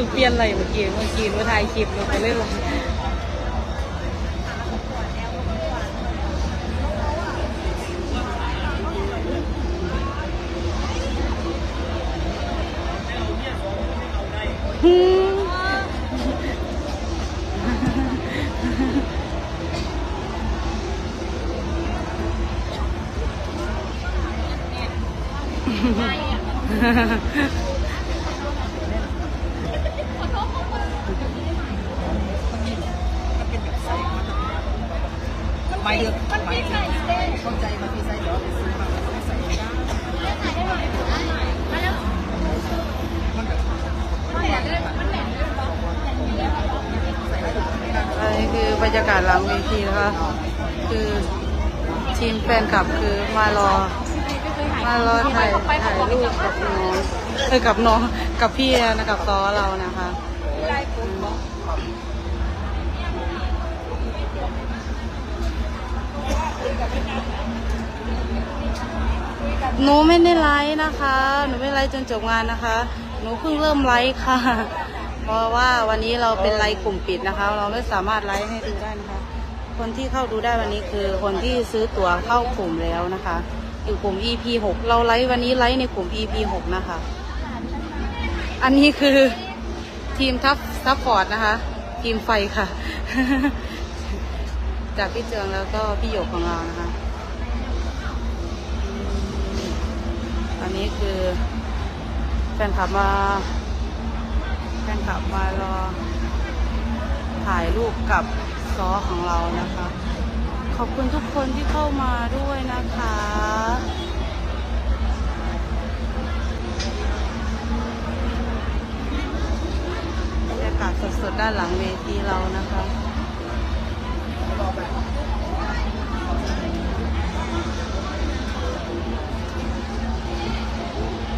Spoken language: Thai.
ฝึกเปลี่ยนอะไรเมื่อกี้เมื่อกี้หนูถ่ายคลิปหนูก็เลยลงอืมหมา ยถึงหมายถึงเข้าใจมาที่ไซส์เดี๋ยวเอาไปซื้อมาแล้วก็ใส่ได้มันแบบอันนี้คือบรรยากาศหลังเวทีนะคะคือทีมแฟนคลับคือมารอมารอถ่ายถ่ายรูปกับน้องเออกับน้องกับพี่นะกับซอเรานะคะ หนูไม่ได้ไลฟ์นะคะ หนูไม่ไลฟ์จนจบงานนะคะ หนูเพิ่งเริ่มไลฟ์ค่ะ เพราะว่าวันนี้เราเป็นไลฟ์กลุ่มปิดนะคะ เราไม่สามารถไลฟ์ให้ดูได้นะคะ คนที่เข้าดูได้วันนี้คือ คนที่ซื้อตั๋วเข้ากลุ่มแล้วนะคะ อยู่กลุ่ม EP 6เราไลฟ์วันนี้ไลฟ์ในกลุ่ม EP 6นะคะ อันนี้คือทีมทัพซัพพอร์ตนะคะ ทีมไฟค่ะ จากพี่เจืองแล้วก็พี่หยกของเรานะคะอันนี้คือแฟนคลับมาแฟนคลับมารอถ่ายรูปกับซอของเรานะคะ ขอบคุณทุกคนที่เข้ามาด้วยนะคะบรรยากาศสดๆด้านหลังเวทีเรานะคะ